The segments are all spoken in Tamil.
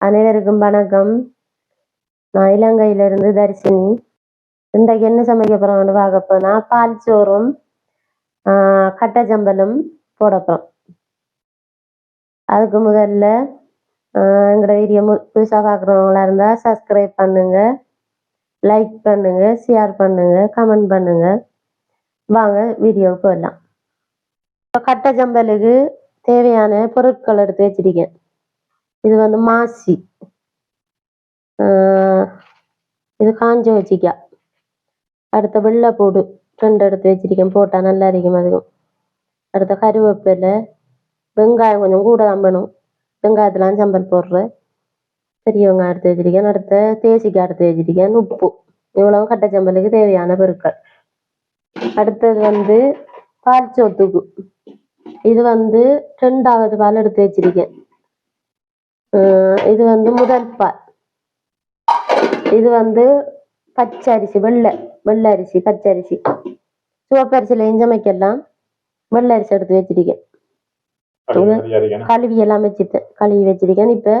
அனைவருக்கும் வணக்கம். நான் இலங்கையிலிருந்து தரிசினி. இன்றைக்கு என்ன சமைக்க போறோம்னு பார்க்க போனா பால் சோறும் ஆஹ் கட்டச்சம்பலும் போட போறோம். அதுக்கு முதல்ல ஆஹ் எங்களோட வீடியோ புதுசாக பார்க்குறவங்களா இருந்தால் சப்ஸ்கிரைப் பண்ணுங்க லைக் பண்ணுங்க ஷேர் பண்ணுங்க கமெண்ட் பண்ணுங்க. வாங்க வீடியோவுக்கு போயிடலாம். இப்போ கட்டச்சம்பலுக்கு தேவையான பொருட்கள் எடுத்து வச்சிருக்கேன். இது வந்து மாசி. ஆஹ் இது காஞ்ச வச்சிக்காய் அடுத்த வெள்ளைப்பூடு ரெண்டு எடுத்து வச்சிருக்கேன். போட்டால் நல்லா இருக்கும் அதுக்கும் அடுத்த கருவேப்பிலை வெங்காயம் கொஞ்சம் கூட தான் வேணும். வெங்காயத்துலாம் சம்பல் போடுறேன் பெரிய வெங்காயம் எடுத்து வச்சிருக்கேன். அடுத்த தேசிக்காய் எடுத்து வச்சிருக்கேன். உப்பு. இவ்வளவு கட்டச்சம்பலுக்கு தேவையான பொருட்கள். அடுத்தது வந்து பால் சோத்துக்கு. இது வந்து ரெண்டாவது பால் எடுத்து வச்சிருக்கேன். இது வந்து முதல் பால். இது வந்து பச்சை அரிசி வெள்ளை வெள்ளை அரிசி பச்சை அரிசி சிவப்பரிசியில் சமைக்கலாம் வெள்ளை அரிசி எடுத்து வச்சிருக்கேன். கழுவி எல்லாம் வச்சுட்டேன் கழுவி வச்சிருக்கேன். இப்போ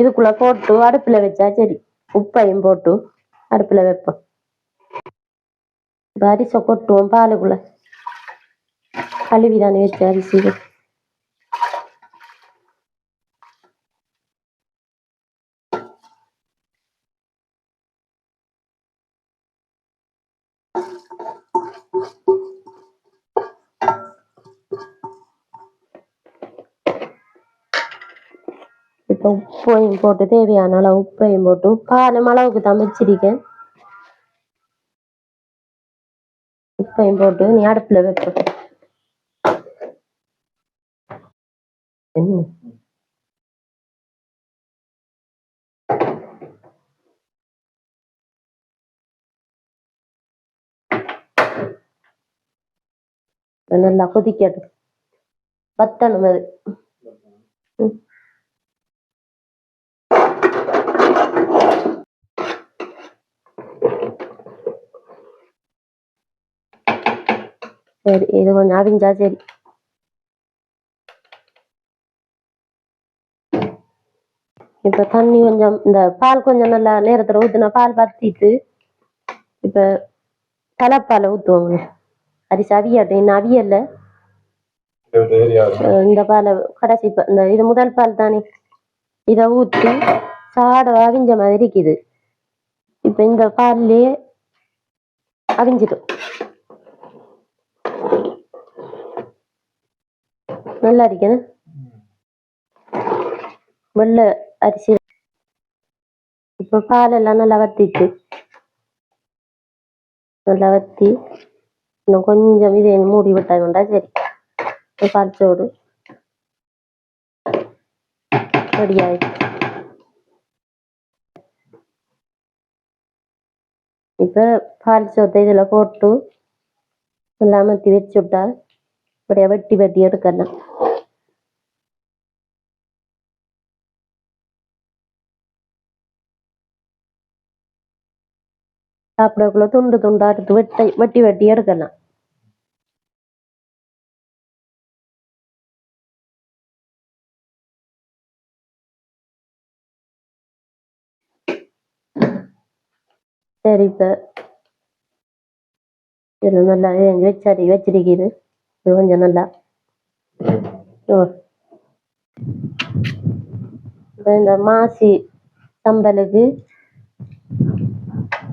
இதுக்குள்ள போட்டு அடுப்புல வச்சா சரி. உப்பையும் போட்டு அடுப்புல வைப்போம். இப்ப அரிசை கொட்டுவோம் பாலுக்குள்ள. கழுவி தானே வச்ச அரிசி இப்போ உப்பையும் போட்டு தேவையான அளவு உப்பையும் போட்டு பாலும் அளவுக்கு தான் வச்சிருக்கேன். உப்பையும் போட்டு நீ அடுப்புல வைப்ப என்ன நல்லா கொதிக்கட்டும். பத்தணும் அது. சரி இது கொஞ்சம் அவிஞ்சா சரி. இப்ப தண்ணி கொஞ்சம் இந்த பால் கொஞ்சம் நல்லா நேரத்துல ஊத்துனா பால் வத்திட்டு இப்ப தலைப்பால ஊத்துவாங்க. அரிசி அவியாட்டும் இன்னும் அவியல்ல இந்த பாலை கடைசி இந்த இது முதல் பால் தானே. இதை ஊற்றி சாட அவிஞ்ச மாதிரி இருக்குது. இப்ப இந்த பால்லையே அவிஞ்சிடும். வெள்ளை இருக்கேன் வெள்ளை அரிசி. இப்போ பாலெல்லாம் நல்லா வத்திட்டு. நல்லா வத்தி இன்னும் கொஞ்சம் இதை மூடி விட்டா கொண்டா சரி. பால் சோறு ரெடி ஆயிடுச்சு இப்போ பால் சோத்தை இதில் போட்டு எல்லாம் மத்தி வச்சு விட்டா அப்படியே வெட்டி வெட்டி எடுக்கலாம் சாப்பிடக்குள்ள துண்டு துண்டா எடுத்து வெட்டி வெட்டி வெட்டி எடுக்கலாம் சரி இப்ப நல்லா இது வச்சாரி இது கொஞ்சம் இந்த மாசி சம்பலுக்கு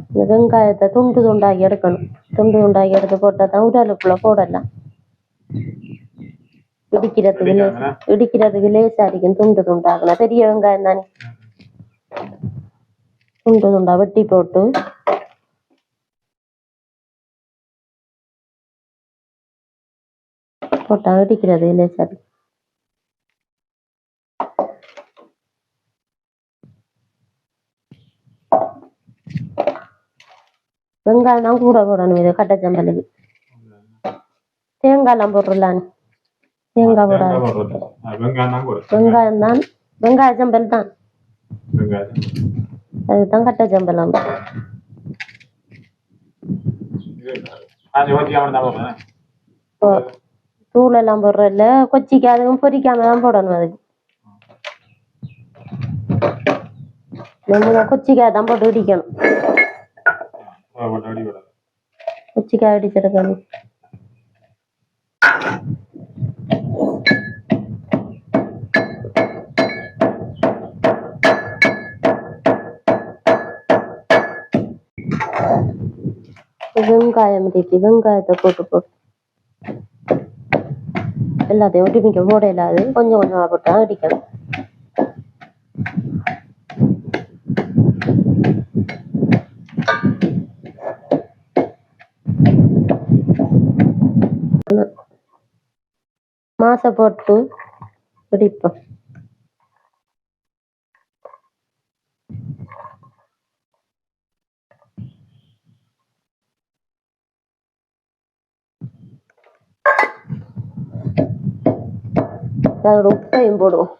இந்த வெங்காயத்தை துண்டு துண்டாக்கி எடுக்கணும். துண்டு துண்டாக்கி எடுத்து போட்டா தான் உடலுக்குள்ள போடலாம். இடிக்கிறதுக்கு லே- இடிக்கிறதுக்கு லேசா இருக்கும் துண்டு துண்டாக்கணும் பெரிய வெங்காயம் தானே? துண்டு துண்டா வெட்டி போட்டு போட்டா இடிக்கிறது லேசா இருக்கும். வெங்காயம் தான் கூட போடணும் இது கட்டச்சம்பலுக்கு தேங்காய்லாம் போடுறலான்னு தேங்காய் போடாது வெங்காயம் தான் வெங்காய சம்பல் தான் அதுதான் தான் போடுறேன் இப்போ தூள் எல்லாம் போடுறதில்ல கொச்சிக்கு அதுவும் பொரிக்காம தான் போடணும் அதுக்கு நம்ம கொச்சிக்காய் தான் போட்டு இடிக்கணும். போட்டு அடி விடாது கொச்சிக்காய் இடிச்சிருக்கணும். வெங்காயம் இருக்கு வெங்காயத்தை போட்டு போட்டு எல்லாத்தையும் ஒட்டிமிக்க போட இல்லாது கொஞ்சம் கொஞ்சமாக போட்டு அடிக்கணும் மாசை போட்டு பிடிப்போம். அதோட உப்பையும் போடுவோம்.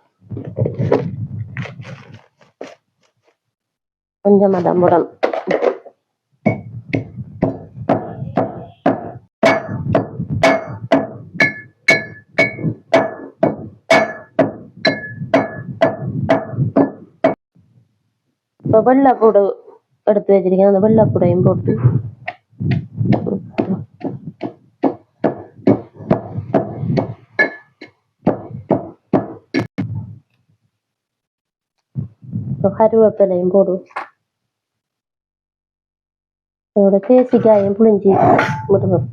கொஞ்சம் தான் போடணும். இப்போ வெள்ளை வெள்ளைப்பூடு எடுத்து வச்சிருக்கேன். அந்த வெள்ளை வெள்ளைப்பூடையும் போட்டு இப்போ கருவேப்பிலையும் போடுவோம் அதோட தேசிக்காயும் புளிஞ்சி விடுவோம்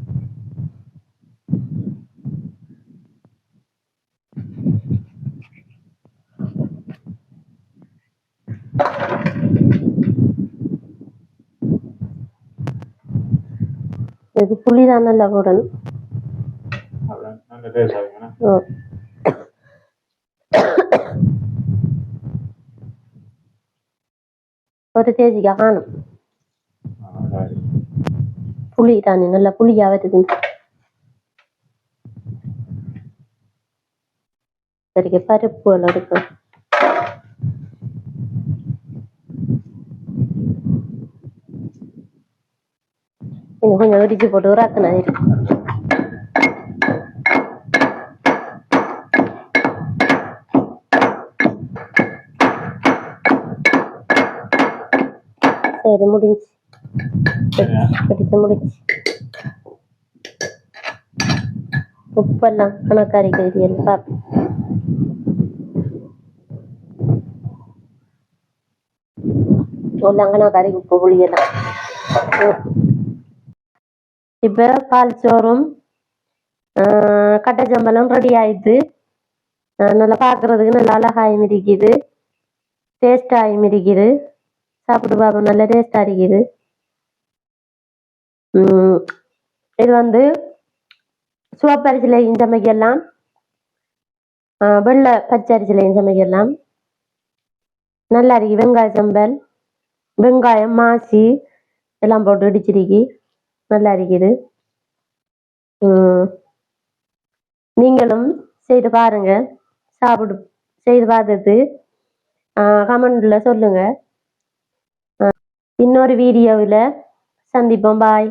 இது புளி தான் நல்லா போடணும் அதான் நல்ல டேஸ்ட் ஆகுங்கண்ணா ஓ. ஒரு தேசிக்காய் காணும் புளி தானே நல்லா புளியா வருது சரிங்க பருப்பு எல்லாம் எடுக்கும் இன்னும் கொஞ்சம் இடிச்சு போட்டு உராக்குனா இருக்கு சரி முடிஞ்சு பிடிச்சு முடிச்சு உப்பெல்லாம் கணக்காரி கழுதி எல்லாம் பார்ப்பேன் எல்லாம் கணக்காரி உப்பு புளியெல்லாம். இப்ப பால் சோறும் ஆஹ் கட்டை சம்பளம் ரெடி ஆயிடுது. நல்லா பார்க்கறதுக்கு நல்லா அழகாயும் இருக்குது டேஸ்டாயும் இருக்குது சாப்பிட்டு பார்ப்போம் நல்ல டேஸ்டா இருக்குது இது வந்து சிவப்பரிசிலையும் சமைக்கலாம் வெள்ளை பச்சை சமைக்கலாம் நல்லா இருக்கு வெங்காய சம்பல் வெங்காயம் மாசி எல்லாம் போட்டு இடிச்சிருக்கி நல்லா இருக்குது நீங்களும் செய்து பாருங்க. சாப்பிடு செய்து பார்த்துட்டு கமெண்ட்ல சொல்லுங்கள் இன்னொரு வீடியோவில் சந்திப்போம். பாய்